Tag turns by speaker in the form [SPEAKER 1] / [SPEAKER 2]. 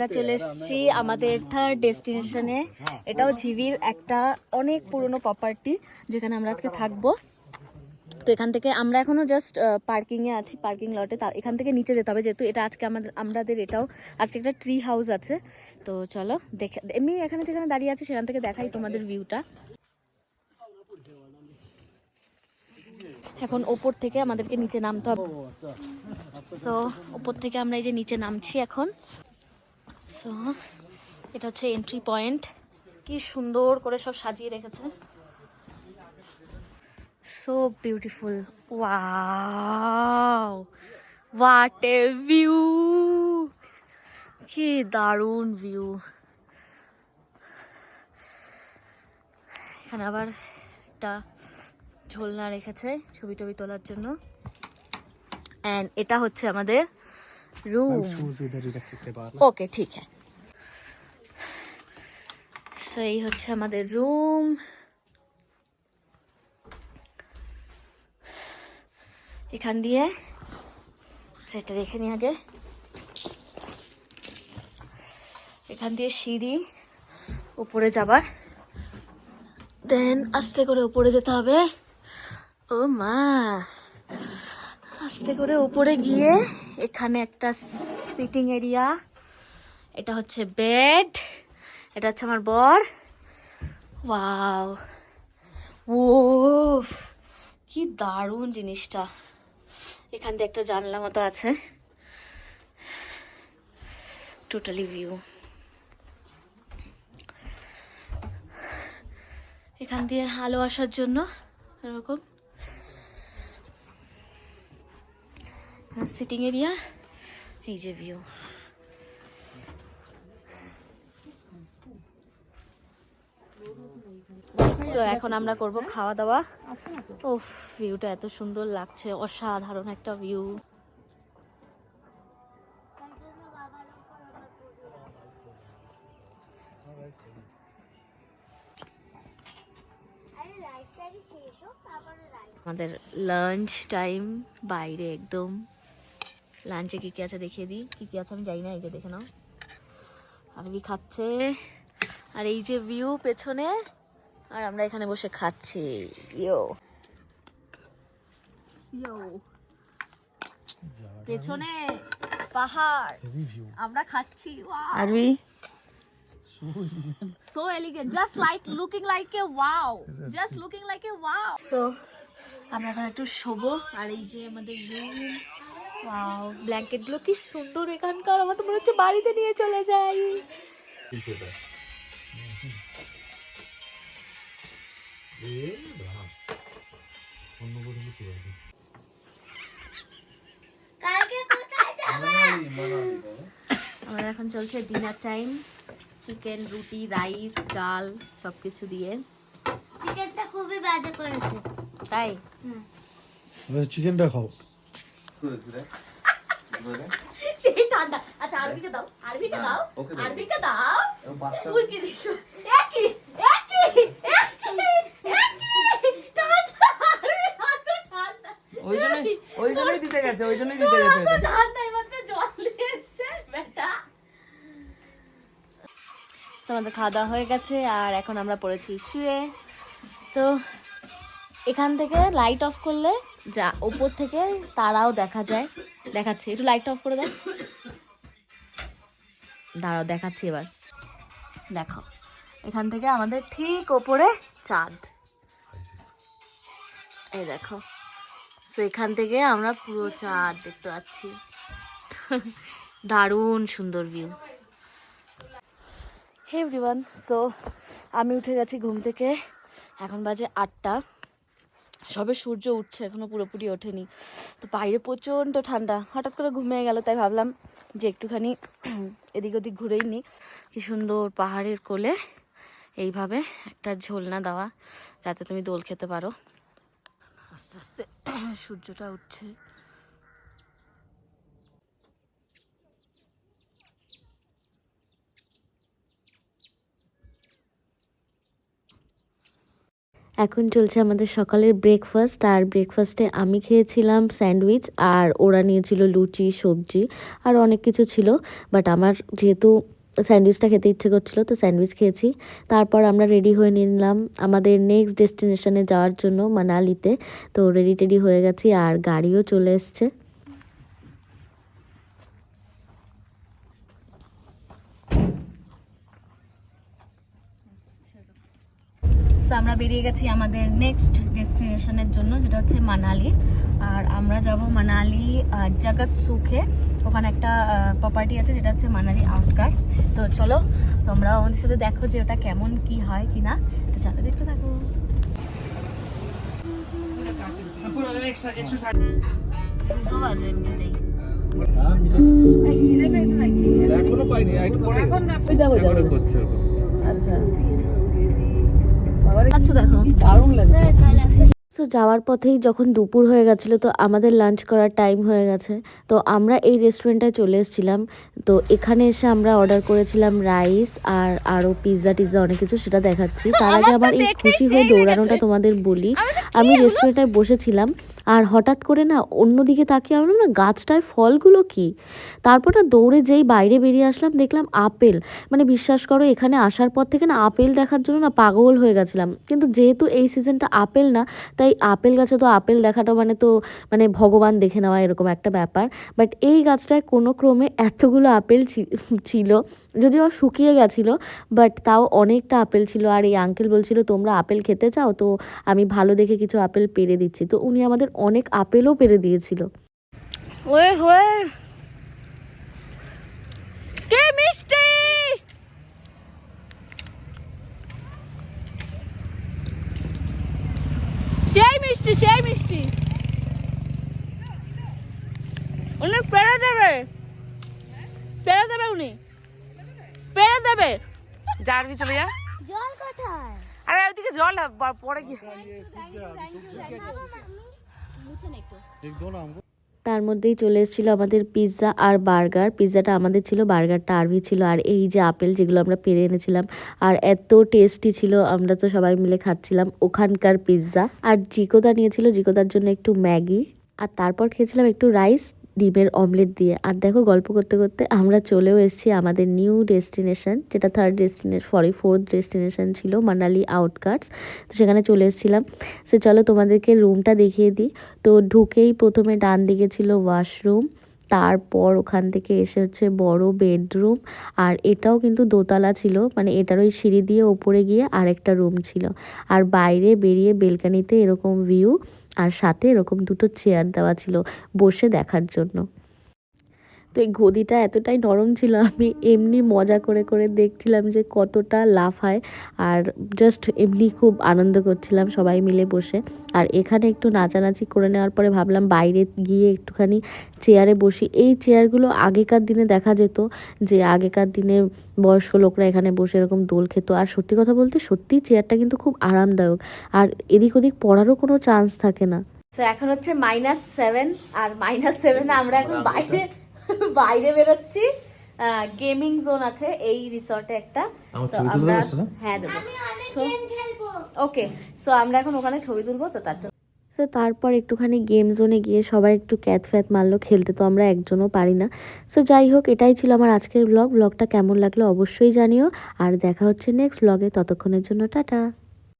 [SPEAKER 1] আমরা চলে এসেছি আমাদের থার্ড ডেস্টিনেশনে এটাও ঝিবির একটা অনেক পুরনো প্রপার্টি যেখানে আমরা আজকে থাকব। তো এখান থেকে আমরা এখনও জাস্ট পার্কিং এ আছি পার্কিং লটে তার এখান থেকে নিচে যেতে হবে যেহেতু এটা আজকে আমাদের আমাদের এটাও আজকে একটা ট্রি হাউস আছে। তো চলো দেখে, এমনি এখানে যেখানে দাঁড়িয়ে আছে সেখান থেকে দেখাই তোমাদের ভিউটা এখন ওপর থেকে আমাদেরকে নিচে নামতে হবে। সো ওপর থেকে আমরা এই যে নিচে নামছি এখন। সো এটা হচ্ছে এন্ট্রি পয়েন্ট কি সুন্দর করে সব সাজিয়ে রেখেছে। So beautiful wow a view কি দারুণ ভিউ এখানে আবার একটা ঝোলনা রেখেছে, ছবি টবি তোলার জন্য। অ্যান্ড এটা হচ্ছে আমাদের রুম
[SPEAKER 2] शूज इधर ही रख सकते बाहर ना
[SPEAKER 1] ওকে ঠিক হ্যাঁ সো এই হচ্ছে আমাদের রুম এখান দিয়ে সেটা রেখে নিই আগে এখান দিয়ে সিঁড়ি উপরে যাবার দেন আস্তে করে উপরে যেতে হবে ও মা আস্তে করে উপরে গিয়ে এখানে একটা সিটিং এরিয়া। এটা হচ্ছে বেড। এটা হচ্ছে আমার বর। ও কি দারুণ জিনিসটা। এখান দিয়ে একটা জানলা মতো আছে। টোটালি ভিউ এখান দিয়ে আলো আসার জন্য, এরকম। সিটিং এরিয়া এই যে ভিউ তো এখন আমরা করব খাওয়া দাওয়া ও ভিউটা এত সুন্দর লাগছে অসাধারণ একটা ভিউ আমাদের লাঞ্চ টাইম বাইরে একদম। লাঞ্চে কি কি আছে দেখিয়ে দিই? কি কি আছে আমি জানি না এই যে দেখে নাও। আরবি খাচ্ছে। আর এই যে ভিউ পেছনে আর আমরা এখানে বসে খাচ্ছি। ইয়ো ইয়ো পেছনে পাহাড়। আমরা খাচ্ছি। আরবি? So elegant just like looking like a wow. Just looking like a wow. So আমরা এখন একটু শোবো। আর এই যে আমাদের রুম ব্ল্যাঙ্কেটগুলো কি সুন্দর এখানকার। আমার তো মনে হচ্ছে বাড়িতে নিয়ে চলে যাই। আমার এখন চলছে ডিনার টাইম চিকেন রুটি রাইস ডাল সব কিছু দিয়ে।
[SPEAKER 3] চিকেনটা খুবই বাজে করেছে।
[SPEAKER 1] তাই?
[SPEAKER 2] চিকেনটা খাও।
[SPEAKER 1] আচ্ছা আরবিকে দাও। আরবিকে দাও। আরবিকে দাও। তুই কি দিস? একই একই একই একই। ঠান্ডা আরবি হাত ঠান্ডা
[SPEAKER 4] ওই জন্যই ওই জন্যই দিতে গেছে ওই জন্যই দিতে গেছে
[SPEAKER 1] তোর ঠান্ডা মাত্র জল দিয়ে এসছে বেটা So, আমাদের খাওয়া দাওয়া হয়ে গেছে আর এখন আমরা পড়েছি শুয়ে। তো এখান থেকে লাইট অফ করলে যা ওপর থেকে তারাও দেখা যায়। দেখাচ্ছি, একটু লাইট অফ করে দাও। দাঁড়াও, দেখাচ্ছি এবার। দেখো, এখান থেকে আমাদের ঠিক ওপরে চাঁদ। এই দেখো সো এখান থেকে আমরা পুরো চাঁদ দেখতে পাচ্ছি। দারুণ সুন্দর ভিউ হে এভরিওয়ান সো আমি উঠে গেছি ঘুম থেকে। এখন বাজে আটটা। সবে সূর্য উঠছে, এখনও পুরোপুরি ওঠেনি। তো বাইরে প্রচণ্ড ঠান্ডা। হঠাৎ করে ঘুমিয়ে গেল, তাই ভাবলাম যে একটুখানি এদিক ওদিক ঘুরেই নিই কি সুন্দর পাহাড়ের কোলে এইভাবে একটা ঝোলনা দেওয়া, যাতে তুমি দোল খেতে পারো। আস্তে আস্তে সূর্যটা উঠছে।
[SPEAKER 5] এখন চলছে আমাদের সকালের ব্রেকফাস্ট আর ব্রেকফাস্টে আমি খেয়েছিলাম স্যান্ডউইচ আর ওরা নিয়েছিল লুচি, সবজি আর অনেক কিছু ছিল। বাট আমার যেহেতু স্যান্ডউইচটা খেতে ইচ্ছে করছিল, তো স্যান্ডউইচ খেয়েছি। তারপর আমরা রেডি হয়ে নিলাম আমাদের নেক্সট ডেস্টিনেশনে যাওয়ার জন্য মানালিতে। তো রেডি টেডি হয়ে গেছি আর গাড়িও চলে এসছে
[SPEAKER 1] সো আমরা বেরিয়ে গেছি আমাদের নেক্সট ডেস্টিনেশনের জন্য যেটা হচ্ছে মানালি। আর আমরা যাব মানালি জগৎ সুখে ওখানে একটা প্রপার্টি আছে যেটা হচ্ছে মানালি আউটকার্স তো চলো তোমরা আমাদের সাথে দেখো যে ওটা কেমন কি হয় কি না। তো চলো দেখতে থাকো। দুটো বাজে এমনিতেই।
[SPEAKER 2] এখনও পাইনি পরে। করছে
[SPEAKER 5] সো যাওয়ার পথেই যখন দুপুর হয়ে গেছিল তো আমাদের লাঞ্চ করার টাইম হয়ে গেছে। তো আমরা এই রেস্টুরেন্টটায় চলে এসেছিলাম। তো এখানে এসে আমরা অর্ডার করেছিলাম রাইস আর আরও পিৎজা টিৎজা অনেক কিছু সেটা দেখাচ্ছি। তার আগে আমার এই খুশি হয়ে দৌড়ানোটা তোমাদের বলি। আমি রেস্টুরেন্টটায় বসেছিলাম আর হঠাৎ করে না অন্যদিকে তাকিয়ে আমরা না গাছটায় ফলগুলো কি? তারপর না দৌড়ে যেই বাইরে বেরিয়ে আসলাম দেখলাম আপেল। মানে বিশ্বাস করো এখানে আসার পর থেকে না আপেল দেখার জন্য না পাগল হয়ে গেছিলাম। কিন্তু যেহেতু এই সিজনটা আপেল না তাই আপেল গাছে তো আপেল দেখাটা মানে তো মানে ভগবান দেখে নেওয়া এরকম একটা ব্যাপার। বাট এই গাছটায় কোনো ক্রমে এতগুলো আপেল ছিল, যদিও শুকিয়ে গেছিল বাট তাও অনেকটা আপেল ছিল। আর এই আঙ্কেল বলছিল, তোমরা আপেল খেতে চাও, তো আমি ভালো দেখে কিছু আপেল পেরে দিচ্ছি। তো উনি আমাদের অনেক আপেলও পেরে দিয়েছিল।
[SPEAKER 1] কে মিষ্টি? সেই মিষ্টি সেই মিষ্টি। উনি পেড়ে দেবে। পেরে দেবে উনি। পেড়ে দেবে।
[SPEAKER 4] যার কি চলে যা?
[SPEAKER 3] জল কোথায়?
[SPEAKER 4] আরে ওইদিকে জল পড়ে গিয়ে।
[SPEAKER 5] তার মধ্যেই চলে এসেছিল আমাদের পিৎজা আর বার্গার পিৎজাটা আমাদের ছিল বার্গারটা আরভি ছিল। আর এই যে আপেল যেগুলো আমরা পেরে এনেছিলাম, আর এত টেস্টি ছিল, আমরা তো সবাই মিলে খাচ্ছিলাম ওখানকার পিৎজা আর জিকোদা নিয়েছিল, জিকোদার জন্য একটু ম্যাগি। আর তারপর খেয়েছিলাম একটু রাইস ডিমের অমলেট দিয়ে। আর দেখো গল্প করতে করতে আমরা চলেও এসেছি আমাদের নিউ ডেস্টিনেশন যেটা third destination sorry fourth destination ছিল মানালি আউটকাটস তো সেখানে চলে এসেছিলাম। সে চলো তোমাদেরকে রুমটা দেখিয়ে দিই। তো ঢুকেই প্রথমে ডান দিকে ছিল ওয়াশরুম তারপর ওখান থেকে এসে হচ্ছে বড় বেডরুম, আর এটাও কিন্তু দোতলা ছিল মানে এটার ওই সিঁড়ি দিয়ে ওপরে গিয়ে আরেকটা রুম ছিল। আর বাইরে বেরিয়ে বেলকানিতে এরকম ভিউ আর সাথে এরকম দুটো চেয়ার দেওয়া ছিল বসে দেখার জন্য। তো এই গদিটা এতটাই নরম ছিল আমি এমনি মজা করে করে দেখছিলাম যে কতটা লাফায় আর জাস্ট এমনি খুব আনন্দ করছিলাম সবাই মিলে বসে। আর এখানে একটু নাচানাচি করে নেওয়ার পরে ভাবলাম বাইরে গিয়ে একটুখানি চেয়ারে বসি। এই চেয়ারগুলো আগেকার দিনে দেখা যেত যে আগেকার দিনে বয়স্ক লোকরা এখানে বসে এরকম দোল খেত। আর সত্যি কথা বলতে সত্যি চেয়ারটা কিন্তু খুব আরামদায়ক। আর এদিক ওদিক পড়ারও কোনো চান্স থাকে না।
[SPEAKER 1] তো এখন হচ্ছে মাইনাস সেভেন আর মাইনাস সেভেন আমরা এখন বাইরে বাইরে বেরোচ্ছি। গেমিং জোন আছে এই রিসর্টে একটা। আমরা হ্যাঁ দেবো। ওকে সো আমরা এখন ওখানে ছবি তুলবো তো তার জন্য
[SPEAKER 5] তো তারপর একটুখানি গেম জোনে গিয়ে সবাই একটু ক্যাত ফ্যাত মারলো খেলতে তো আমরা একজনও পারি না। সো যাই হোক এটাই ছিল আমার আজকের ব্লগ ব্লগটা কেমন লাগল অবশ্যই জানিও। আর দেখা হচ্ছে নেক্সট ব্লগে ততক্ষণের জন্য টাটা।